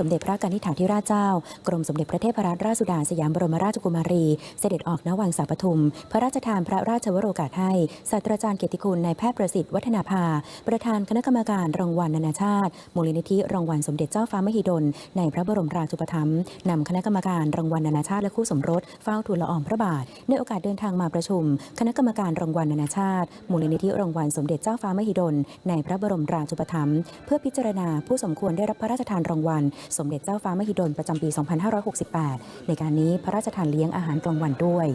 สมเด็จพระกนิษฐาธิราชเจ้า กรมสมเด็จพระเทพรัตนราชสุดาสยามบรมราชกุมารี เสด็จออกณวังสาปทุม พระราชทานพระราชวโรกาสให้ศาสตราจารย์เกียรติคุณนายแพทย์ประสิทธิ์วัฒนาภา ประธานคณะกรรมการรางวัลนานาชาติ มูลนิธิรางวัลสมเด็จเจ้าฟ้ามหิดล ในพระบรมราชูปถัมภ์นำคณะกรรมการรางวัลนานาชาติและคู่สมรสเฝ้าทูลละอองพระบาทในโอกาสเดินทางมาประชุม คณะกรรมการรางวัลนานาชาติ มูลนิธิรางวัลสมเด็จเจ้าฟ้ามหิดล ในพระบรมราชูปถัมภ์เพื่อพิจารณาผู้สมควรได้รับพระราชทานรางวัลสมเด็จเจ้าฟ้ามหิดลประจำปี 2568 ในการนี้พระราชทานเลี้ยงอาหารกลางวันด้วย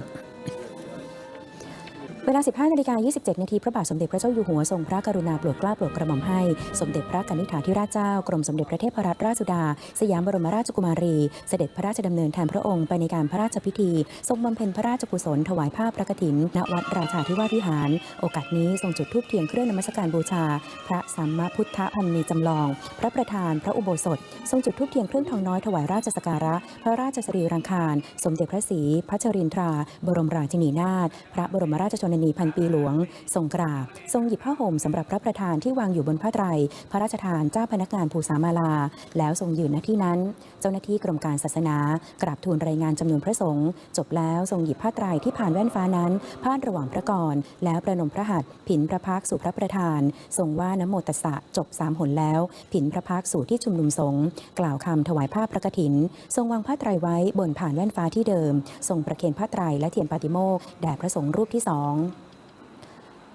เวลา 15นาฬิกา27 นาทีพระบาทสมเด็จพระเจ้าอยู่หัวทรงพระกรุณาโปรดเกล้าโปรดกระหม่อมให้ สมเด็จพระกนิษฐาธิราชเจ้ากรมสมเด็จพระเทพรัตนราชสุดา สยามบรมราชกุมารี เสด็จพระราชดำเนินแทนพระองค์ไปในการพระราชพิธี ทรงบำเพ็ญพระราชกุศลถวายผ้าพระกฐิน ณวัดราชาธิวาสวิหาร โอกาสนี้ทรงจุดธูปเทียนเครื่องนมัสการบูชา พระสัมมาพุทธพันนีจำลอง พระประธานพระอุโบสถ ทรงจุดธูปเทียนเครื่องทองน้อยถวายราชสกการะ พระราชสรีรังคาร สมเด็จพระศรีพัชรินทรา บรมราชินีนาถพระบรมราชชนนีพันปีหลวง ทรงกราบ ทรงหยิบผ้าห่มสำหรับพระประธานที่วางอยู่บนผ้าไตร พระราชทานเจ้าพนักงานภูสามาลา แล้วทรงยืนณที่นั้น เจ้าหน้าที่กรมการศาสนา กราบทูลรายงานจำนวนพระสงฆ์จบแล้วทรงหยิบผ้าไตรที่ผ่านแว่นฟ้านั้นพาดระหว่างพระกร แล้วประนมพระหัตถ์ผินพระพักสู่พระประธาน ทรงว่านโมตัสสะจบสามหนแล้ว ผินพระพักสู่ที่ชุมนุมสงฆ์กล่าวคำถวายผ้าพระกฐิน ทรงวางผ้าไตรไว้บนผ่านแว่นฟ้าที่เดิม ทรงประเคนผ้าไตรและเทียนปาติโมกแด่พระสงฆ์รูปที่สอง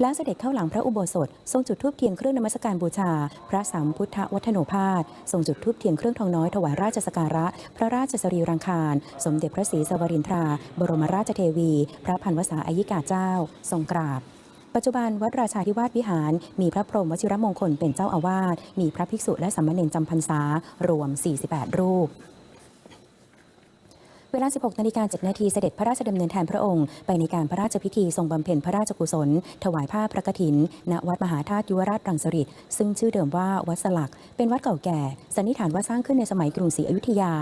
แล้วเสด็จเข้าหลังพระอุโบสถ ทรงจุดธูปเทียนเครื่องนมัสการบูชา พระสัมพุทธวัฒโนภาสทรงจุดธูปเทียนเครื่องทองน้อยถวายราชสกการะ พระราชสรีรังคาร สมเด็จพระศรีสวรินทรา บรมราชเทวี พระพันวษาอายิกาเจ้า ทรงกราบปัจจุบันวัดราชาธิวาสวิหาร มีพระพรหมวชิรมงคลเป็นเจ้าอาวาส มีพระภิกษุและสามเณรจำพรรษารวม 48 รูป เวลา 16 นาฬิกา 7 นาทีเสด็จพระราชดำเนินแทนพระองค์ ไปในการพระราชพิธีทรงบำเพ็ญพระราชกุศล ถวายผ้าพระกฐิน ณ วัดมหาธาตุยุวราชรังสฤษซึ่งชื่อเดิมว่าวัดสลัก เป็นวัดเก่าแก่ สันนิษฐานว่าสร้างขึ้นในสมัยกรุงศรีอยุธยา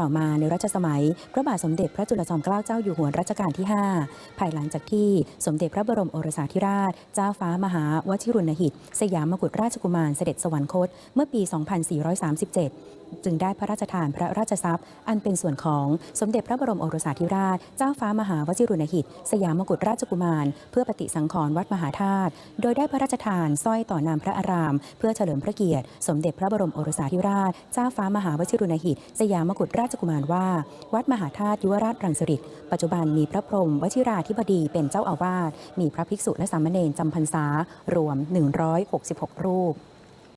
ต่อมาในรัชสมัย พระบาทสมเด็จพระจุลจอมเกล้าเจ้าอยู่หัวรัชกาลที่ 5 ภายหลังจากที่สมเด็จพระบรมโอรสาธิราช เจ้าฟ้ามหาวชิรุณหิต สยามมกุฎราชกุมารเสด็จสวรรคต เมื่อปี 2437 จึงได้พระราชทานพระราชทรัพย์ อันเป็นส่วนของสมเด็จพระบรมโอรสาธิราช เจ้าฟ้ามหาวชิรุณหิต สยามมกุฎราชกุมาร เพื่อปฏิสังขรณ์วัดมหาธาตุ โดยได้พระราชทานสร้อยต่อนามพระอาราม เพื่อเฉลิมพระเกียรติ สมเด็จพระบรมโอรสาธิราช เจ้าฟ้ามหาวชิรุณหิต สยามมกุฎราชกุมารว่า วัดมหาธาตุยุวราชรังสฤษดิ์ปัจจุบันมีพระพรหมวชิราธิบดีเป็นเจ้าอาวาส มีพระภิกษุและสามเณรจำพรรษารวม 166 รูป